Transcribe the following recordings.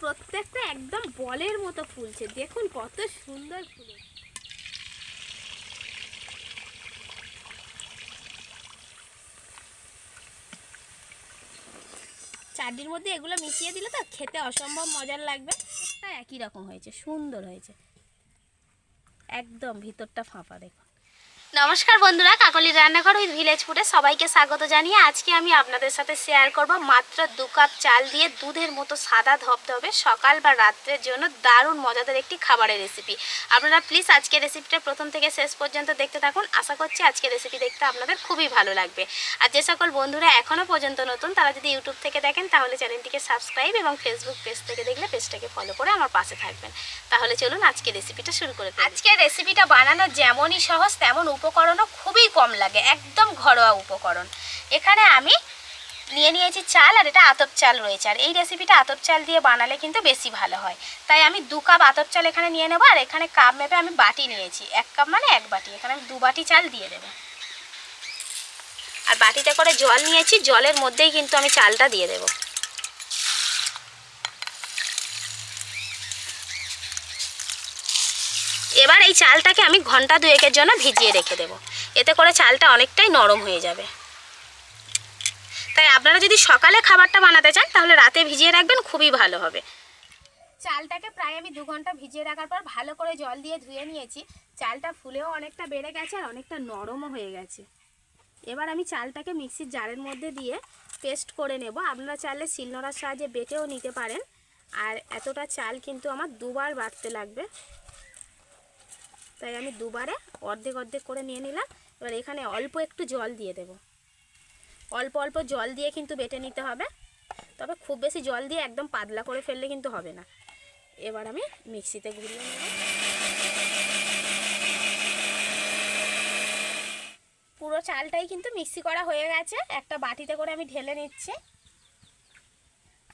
প্রত্যেকটা একদম বলের মতো ফুলছে। দেখুন কত সুন্দর ফুল। চাটনির মধ্যে এগুলো মিশিয়ে দিলে তো খেতে অসম্ভব মজার লাগবে। একই রকম হয়েছে, সুন্দর হয়েছে। একদম ভিতরটা ফাঁপা, দেখুন। নমস্কার বন্ধুরা, কাকলি রান্নাঘর উইথ ভিলেজ ফুডে সবাইকে স্বাগত জানিয়ে আজকে আমি আপনাদের সাথে শেয়ার করব মাত্র দু কাপ চাল দিয়ে দুধের মতো সাদা ধবধবে সকাল বা রাত্রের জন্য দারুণ মজাদার একটি খাবারের রেসিপি আপনারা প্লিজ আজকে রেসিপিটা প্রথম থেকে শেষ পর্যন্ত দেখতে থাকুন। আশা করছি আজকে রেসিপি দেখতে আপনাদের খুবই ভালো লাগবে। আর যে সকল বন্ধুরা এখনও পর্যন্ত নতুন, তারা যদি ইউটিউব থেকে দেখেন, তাহলে চ্যানেলটিকে সাবস্ক্রাইব এবং ফেসবুক পেজ থেকে দেখলে পেজটাকে ফলো করে আমার পাশে থাকবেন। তাহলে চলুন আজকে রেসিপিটা শুরু করে আজকে রেসিপিটা বানানো যেমনই সহজ, তেমন উপকরণও খুবই কম লাগে, একদম ঘরোয়া উপকরণ। এখানে আমি নিয়ে নিয়েছি চাল আর এটা আতপ চাল রয়েছে। আর এই রেসিপিটা আতপ চাল দিয়ে বানালে কিন্তু বেশি ভালো হয়। তাই আমি দু কাপ আতপ চাল এখানে নিয়ে নেব, আর এখানে কাপ মেপে আমি বাটি নিয়েছি। এক কাপ মানে এক বাটি, এখানে আমি দু বাটি চাল দিয়ে দেবো। আর বাটিতে করে জল নিয়েছি, জলের মধ্যেই কিন্তু আমি চালটা দিয়ে দেবো। এবার এই চালটাকে আমি ঘণ্টা দুয়েকের জন্য ভিজিয়ে রেখে দেবো। এতে করে চালটা অনেকটাই নরম হয়ে যাবে। তাই আপনারা যদি সকালে খাবারটা বানাতে চান, তাহলে রাতে ভিজিয়ে রাখবেন, খুবই ভালো হবে। চালটাকে প্রায় আমি দু ঘণ্টা ভিজিয়ে রাখার পর ভালো করে জল দিয়ে ধুয়ে নিয়েছি। চালটা ফুলেও অনেকটা বেড়ে গেছে আর অনেকটা নরমও হয়ে গেছে। এবার আমি চালটাকে মিক্সির জারের মধ্যে দিয়ে পেস্ট করে নেব। আপনারা চাইলে শিলনোড়ার সাহায্যে বেটেও নিতে পারেন। আর এতটা চাল কিন্তু আমার দুবার বাটতে লাগবে। তাই আমি দুবারে অর্ধেক অর্ধেক করে নিয়ে নিলাম। এবার এখানে অল্প একটু জল দিয়ে দেব। অল্প অল্প জল দিয়ে কিন্তু বেটে নিতে হবে। তবে খুব বেশি জল দিয়ে একদম পাতলা করে ফেললে কিন্তু হবে না। এবার আমি মিক্সিতে ঘুরিয়ে নেব। পুরো চালটাই কিন্তু মিক্সি করা হয়ে গেছে। একটা বাটিতে করে আমি ঢেলে নিচ্ছি।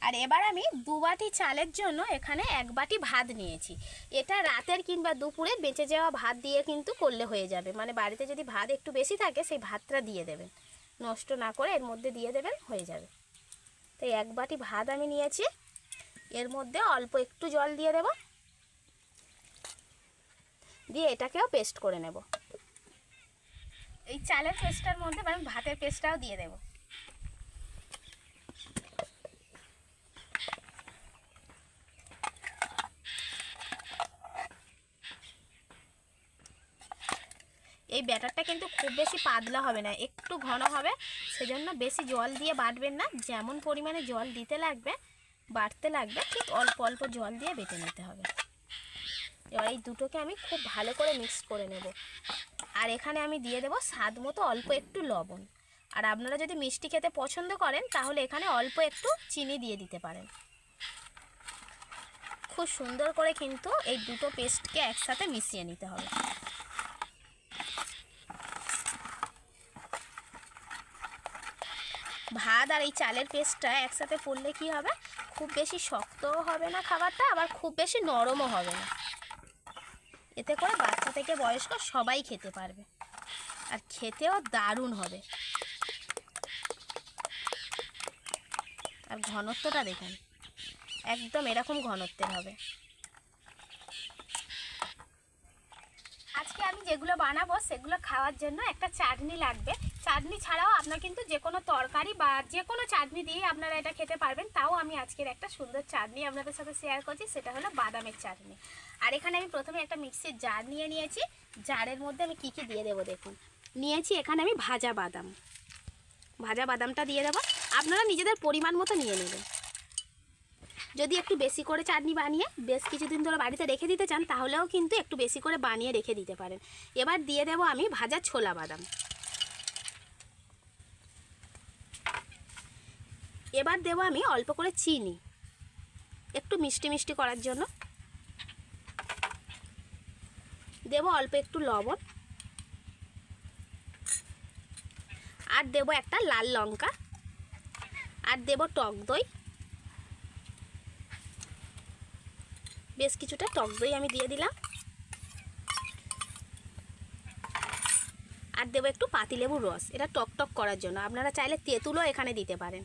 আর এবার আমি দু বাটি চালের জন্য এখানে এক বাটি ভাত নিয়েছি। এটা রাতের কিংবা দুপুরে বেঁচে যাওয়া ভাত দিয়ে কিন্তু করলে হয়ে যাবে। মানে বাড়িতে যদি ভাত একটু বেশি থাকে, সেই ভাতটা দিয়ে দেবেন। নষ্ট না করে এর মধ্যে দিয়ে দেবেন, হয়ে যাবে। তো এক বাটি ভাত আমি নিয়েছি। এর মধ্যে অল্প একটু জল দিয়ে দেব। দিয়ে এটাকেও পেস্ট করে নেব। এই চালের পেস্টটার মধ্যে আমি ভাতের পেস্টটাও দিয়ে দেবো। ব্যাটারটা কিন্তু খুব বেশি পাতলা হবে না, একটু ঘন হবে। সেজন্য বেশি জল দিয়ে বাটবেন না, যেমন পরিমাণে জল দিতে লাগবে, বাটতে লাগবে, ঠিক অল্প অল্প জল দিয়ে বেটে নিতে হবে। এবার এই দুটোকে আমি খুব ভালো করে মিক্স করে নেব। আর এখানে আমি দিয়ে দেবো স্বাদ মতো অল্প একটু লবণ। আর আপনারা যদি মিষ্টি খেতে পছন্দ করেন, তাহলে এখানে অল্প একটু চিনি দিয়ে দিতে পারেন। খুব সুন্দর করে কিন্তু এই দুটো পেস্টকে একসাথে মিশিয়ে নিতে হবে। ভাত আর এই চালের পেস্টটা একসাথে পড়লে কি হবে? খুব বেশি শক্তও হবে না খাবারটা, আবার খুব বেশি নরমও হবে না। এতে করে বাচ্চা থেকে বয়স্ক সবাই খেতে পারবে। আর খেতেও দারুণ হবে। আর ঘনত্বটা দেখেন, একদম এরকম ঘনত্বের হবে। আজকে আমি যেগুলো বানাবো, সেগুলো খাওয়ার জন্য একটা চাটনি লাগবে। চাটনি ছাড়াও আপনার কিন্তু যে কোনো তরকারি বা যে কোনো চাটনি দিয়ে আপনারা এটা খেতে পারবেন, তাও আমি আজকের একটা সুন্দর চাটনি আপনাদের সাথে শেয়ার করছি, সেটা হলো বাদামের চাটনি। আর এখানে আমি প্রথমে একটা মিক্সির জার নিয়ে নিয়েছি জারের মধ্যে আমি কী কী দিয়ে দেবো দেখুন। নিয়েছি এখানে আমি ভাজা বাদাম। ভাজা বাদামটা দিয়ে দেবো। আপনারা নিজেদের পরিমাণ মতো নিয়ে নেবেন। যদি একটু বেশি করে চাটনি বানিয়ে বেশ কিছুদিন ধরে বাড়িতে রেখে দিতে চান, তাহলেও কিন্তু একটু বেশি করে বানিয়ে রেখে দিতে পারেন। এবার দিয়ে দেবো আমি ভাজা ছোলা বাদাম। এবার দেবো আমি অল্প করে চিনি। একটু মিষ্টি মিষ্টি করার জন্য। দেবো অল্প একটু লবণ। আর দেবো একটা লাল লঙ্কা। আর দেবো টক দই। বেশ কিছুটা টক দই আমি দিয়ে দিলাম। আর দেবো একটু পাতিলেবুর রস। এটা টক টক করার জন্য। আপনারা চাইলে তেঁতুলও এখানে দিতে পারেন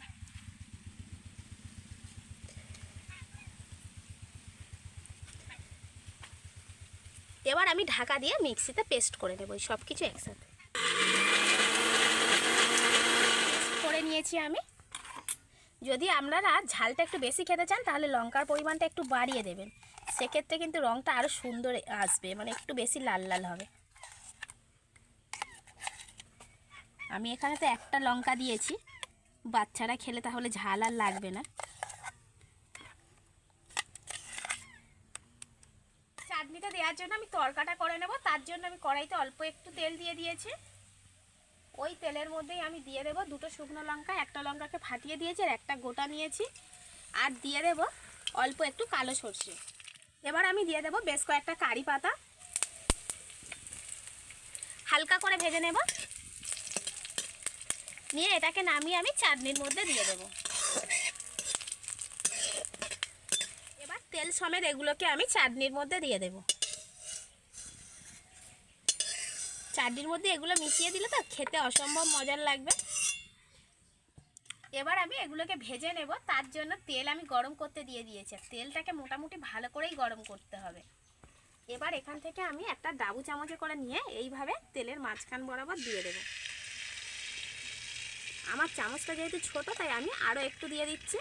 এবার আমি ঢাকা দিয়ে মিক্সিতে পেস্ট করে নেব সব কিছু একসাথে। করে নিয়েছি আমি। যদি আপনারা ঝালটা একটু বেশি খেতে চান, তাহলে লঙ্কার পরিমাণটা একটু বাড়িয়ে দেবেন। সেক্ষেত্রে কিন্তু রঙটা আরও সুন্দর আসবে মানে একটু বেশি লাল লাল হবে। আমি এখানে তো একটা লঙ্কা দিয়েছি। বাচ্চারা খেলে তাহলে ঝাল আর লাগবে না। দেওয়ার জন্য আমি তরকাটা করে নেব। তার জন্য আমি কড়াইতে অল্প একটু তেল দিয়ে দিয়েছি। ওই তেলের মধ্যেই আমি দিয়ে দেবো দুটো শুকনো লঙ্কা, একটা লঙ্কাকে ফাটিয়ে দিয়েছি আর একটা গোটা নিয়েছি। আর দিয়ে দেবো অল্প একটু কালো সর্ষে। এবার আমি দিয়ে দেবো বেশ কয়েকটা কারি পাতা। হালকা করে ভেজে নেব। নিয়ে এটাকে নামিয়ে আমি চাটনির মধ্যে দিয়ে দেবো। এবার তেল সমেত এগুলোকে আমি চাটনির মধ্যে দিয়ে দেব। চাটনির মধ্যে এগুলো মিশিয়ে দিলে তো খেতে অসম্ভব মজার লাগবে। এবার আমি এগুলোকে ভেজে নেব, তার জন্য তেল আমি গরম করতে দিয়ে দিয়েছি। তেলটাকে মোটামুটি ভালো করেই গরম করতে হবে। এবার এখান থেকে আমি একটা ডাবু চামচে করে নিয়ে এইভাবে তেলের মাঝখান বরাবর দিয়ে দেব। আমার চামচটা যেহেতু ছোট, তাই আমি আরও একটু দিয়ে দিচ্ছি।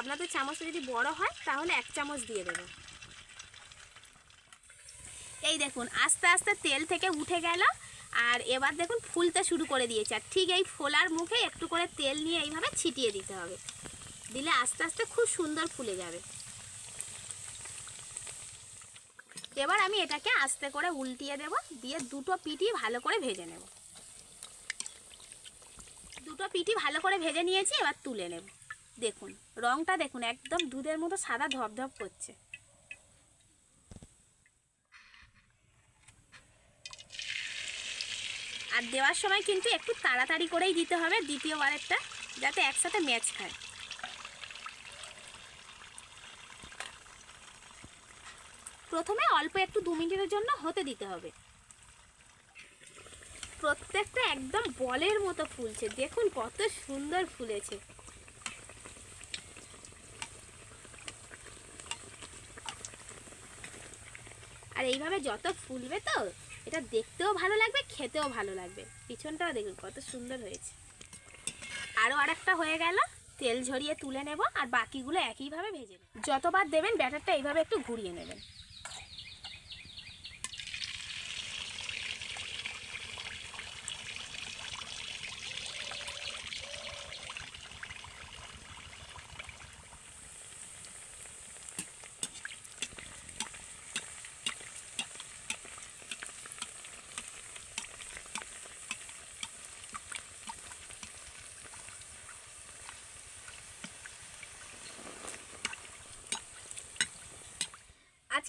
আপনাদের চামচটা যদি বড় হয়, তাহলে এক চামচ দিয়ে দেবেন এই দেখুন, আস্তে আস্তে তেল থেকে উঠে গেল, আর এবার দেখুন ফুলতে শুরু করে দিয়েছে। আর ঠিক এই ফোলার মুখে একটু করে তেল নিয়ে এইভাবে ছিটিয়ে দিতে হবে। দিলে আস্তে আস্তে খুব সুন্দর ফুলে যাবে। এবার আমি এটাকে আস্তে করে উল্টিয়ে দেব, দিয়ে দুটো পিটি ভালো করে ভেজে নেব। দুটো পিটি ভালো করে ভেজে নিয়েছি, এবার তুলে নেব। দেখুন, রংটা দেখুন, একদম দুধের মতো সাদা ধপধপ করছে। আর দেওয়ার সময় কিন্তু একটু তাড়াতাড়ি করেই দিতে হবে দ্বিতীয়বারেরটা, যাতে একসাথে ম্যাচ খায়। প্রথমে অল্প একটু দু মিনিটের জন্য হতে দিতে হবে। প্রত্যেকটা একদম বলের মতো ফুলছে। দেখুন কত সুন্দর ফুলেছে। আর এইভাবে যত ফুলবে তো এটা দেখতেও ভালো লাগবে, খেতেও ভালো লাগবে। পিছনটাও দেখুন, কত সুন্দর হয়েছে। আরও আরেকটা হয়ে গেল, তেল ঝরিয়ে তুলে নেব, আর বাকিগুলো একইভাবে ভেজে নেব। যতবার দেবেন, ব্যাটারটা এইভাবে একটু ঘুরিয়ে নেবেন।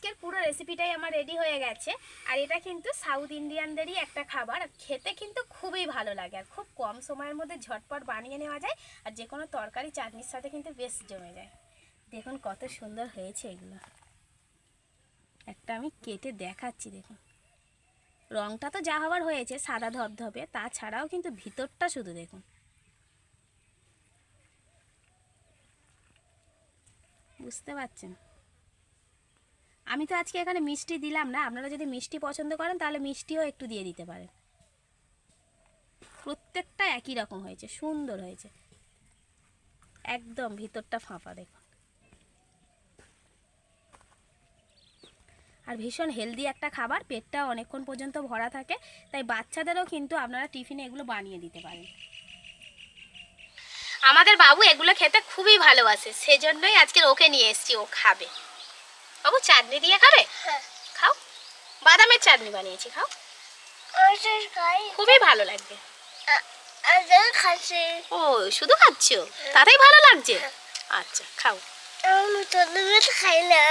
আজকের পুরো রেসিপিটাই আমার রেডি হয়ে গেছে। আর এটা কিন্তু সাউথ ইন্ডিয়ানদেরই একটা খাবার। খেতে কিন্তু খুবই ভালো লাগে। আর খুব কম সময়ের মধ্যে ঝটপট বানিয়ে নেওয়া যায়। আর যে কোনো তরকারি চাটনির সাথে কিন্তু বেশ জমে যায়। দেখুন কত সুন্দর হয়েছে এগুলো। একটা আমি কেটে দেখাচ্ছি, দেখুন। রংটা তো যা হবার হয়েছে, সাদা ধবধবে। তাছাড়াও কিন্তু ভিতরটা শুধু দেখুন। বুঝতে পারছেন? আমি তো আজকে এখানে মিষ্টি দিলাম না। আপনারা যদি মিষ্টি পছন্দ করেন, তাহলে মিষ্টিও একটু দিয়ে দিতে পারেন। প্রত্যেকটা একই রকম হয়েছে, সুন্দর হয়েছে। একদম ভিতরটা ফাঁপা, দেখুন। আর ভীষণ হেলদি একটা খাবার পেটটা অনেকক্ষণ পর্যন্ত ভরা থাকে, তাই বাচ্চাদেরও কিন্তু আপনারা টিফিনে এগুলো বানিয়ে দিতে পারেন। আমাদের বাবু এগুলো খেতে খুবই ভালোবাসে, সেজন্যই আজকে ওকে নিয়ে এসেছি, ও খাবে। বাবু চাটনি দিয়ে খাবে? হ্যাঁ। খাও। বাদামের চাটনি বানিয়েছি খাও। খুবই ভালো লাগবে। ও শুধু খাচ্ছ? তাতেই ভালো লাগছে? আচ্ছা খাও। খাই না।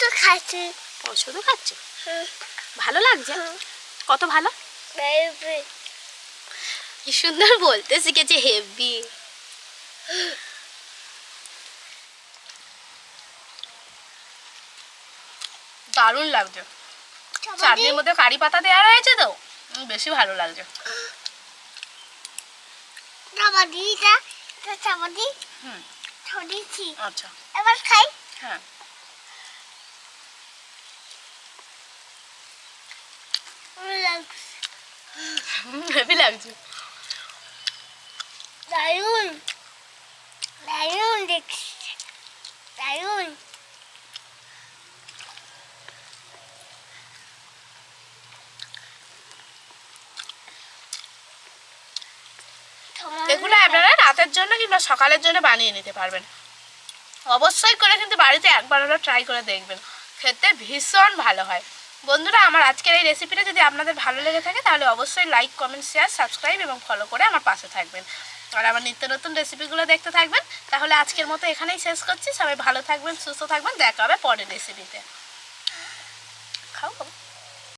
তো খাচ্ছি। ও শুধু খাচ্ছ? ভালো লাগছে? কত ভালো? কি সুন্দর বলতে শিখেছে হেভি দারুণ লাগছে। চাটনির মধ্যে কারি পাতা দেওয়া রয়েছে তো? বেশি ভালো লাগছে। আচ্ছা। হ্যাঁ। লাগছে। রাতের জন্য কিংবা সকালের জন্য বানিয়ে নিতে পারবেন। অবশ্যই করে কিন্তু বাড়িতে একবার হলো ট্রাই করে দেখবেন। খেতে ভীষণ ভালো হয়। বন্ধুরা, আমার আজকের এই রেসিপিটা যদি আপনাদের ভালো লেগে থাকে, তাহলে অবশ্যই লাইক কমেন্ট শেয়ার সাবস্ক্রাইব এবং ফলো করে আমার পাশে থাকবেন। আর আমার নিত্য নতুন রেসিপিগুলো দেখতে থাকবেন। তাহলে আজকের মতো এখানেই শেষ করছি। সবাই ভালো থাকবেন, সুস্থ থাকবেন। দেখা হবে পরের রেসিপিতে খাও।